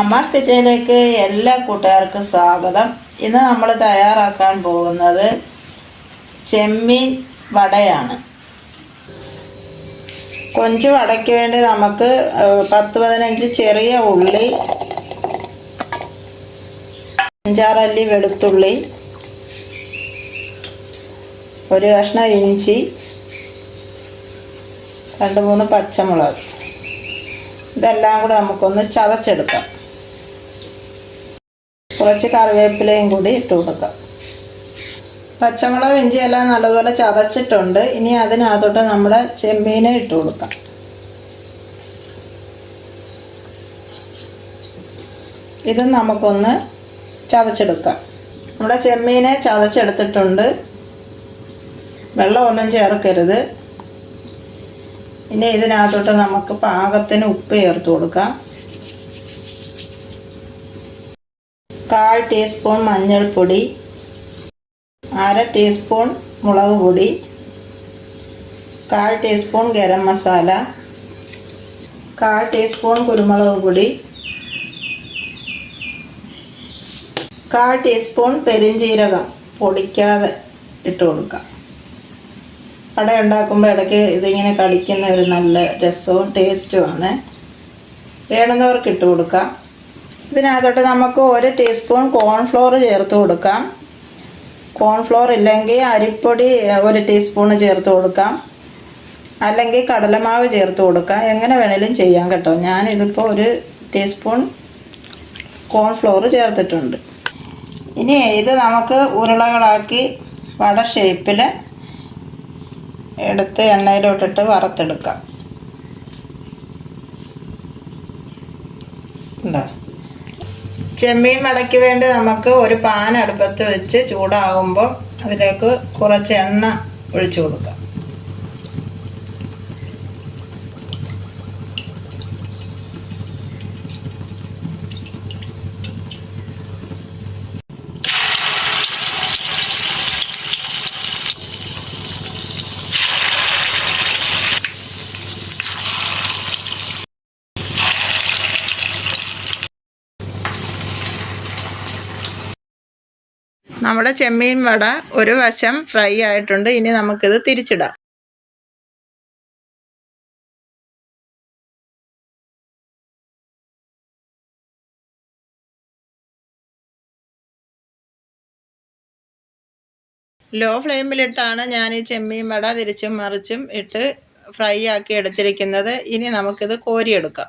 അമ്മാസ് കിച്ചയിലേക്ക് എല്ലാ കൂട്ടുകാർക്കും സ്വാഗതം. ഇന്ന് നമ്മൾ തയ്യാറാക്കാൻ പോകുന്നത് ചെമ്മീൻ വടയാണ്. കൊഞ്ച് വടയ്ക്ക് വേണ്ടി നമുക്ക് പത്ത് പതിനഞ്ച് ചെറിയ ഉള്ളി അഞ്ചാറല്ലി വെളുത്തുള്ളി ഒരു കഷ്ണം ഇഞ്ചി രണ്ട് മൂന്ന് പച്ചമുളക്. ഇതെല്ലാം കൂടെ നമുക്കൊന്ന് ചതച്ചെടുക്കാം. കുറച്ച് കറിവേപ്പിലയും കൂടി ഇട്ട് കൊടുക്കാം. പച്ചമുളക് ഇഞ്ചിയെല്ലാം നല്ലതുപോലെ ചതച്ചിട്ടുണ്ട്. ഇനി അതിനകത്തോട്ട് നമ്മുടെ ചെമ്മീനെ ഇട്ട് കൊടുക്കാം. ഇത് നമുക്കൊന്ന് ചതച്ചെടുക്കാം. നമ്മുടെ ചെമ്മീനെ ചതച്ചെടുത്തിട്ടുണ്ട്. വെള്ളമൊന്നും ചേർക്കരുത്. ഇനി ഇതിനകത്തോട്ട് നമുക്ക് പാകത്തിന് ഉപ്പ് ചേർത്ത് കൊടുക്കാം. കാൽ ടീസ്പൂൺ മഞ്ഞൾപ്പൊടി അര ടീസ്പൂൺ മുളക് പൊടി കാൽ ടീസ്പൂൺ ഗരം മസാല കാൽ ടീസ്പൂൺ കുരുമുളക് പൊടി കാൽ ടീസ്പൂൺ പെരിഞ്ജീരകം പൊടിക്കാതെ ഇട്ട് കൊടുക്കാം. അട ഉണ്ടാക്കുമ്പോൾ ഇടയ്ക്ക് ഇതിങ്ങനെ കടിക്കുന്ന ഒരു നല്ല രസവും ടേസ്റ്റുമാണ് വേണമെന്നവർക്ക് ഇട്ട് കൊടുക്കാം. ഇതിനകത്തോട്ട് നമുക്ക് ഒരു ടീസ്പൂൺ കോൺഫ്ലോർ ചേർത്ത് കൊടുക്കാം. കോൺഫ്ലോർ ഇല്ലെങ്കിൽ അരിപ്പൊടി ഒരു ടീസ്പൂൺ ചേർത്ത് കൊടുക്കാം. അല്ലെങ്കിൽ കടലമാവ് ചേർത്ത് കൊടുക്കാം. എങ്ങനെ വേണേലും ചെയ്യാം കേട്ടോ. ഞാനിതിപ്പോൾ ഒരു ടീസ്പൂൺ കോൺഫ്ലോർ ചേർത്തിട്ടുണ്ട്. ഇനി ഇത് നമുക്ക് ഉരുളകളാക്കി വട ഷേപ്പിൽ എടുത്ത് എണ്ണയിലോട്ടിട്ട് വറുത്തെടുക്കാം. ഉണ്ടോ? ചെമ്മീൻ വടയ്ക്ക് വേണ്ടി നമുക്ക് ഒരു പാൻ അടുപ്പത്ത് വെച്ച് ചൂടാകുമ്പോൾ അതിലേക്ക് കുറച്ച് എണ്ണ ഒഴിച്ചു കൊടുക്കാം. നമ്മുടെ ചെമ്മീൻ വട ഒരു വശം ഫ്രൈ ആയിട്ടുണ്ട്. ഇനി നമുക്കിത് തിരിച്ചിടാം. ലോ ഫ്ലെയിമിലിട്ടാണ് ഞാൻ ഈ ചെമ്മീൻ വട തിരിച്ചും മറിച്ചും ഇട്ട് ഫ്രൈ ആക്കി എടുത്തിരിക്കുന്നത്. ഇനി നമുക്കിത് കോരിയെടുക്കാം.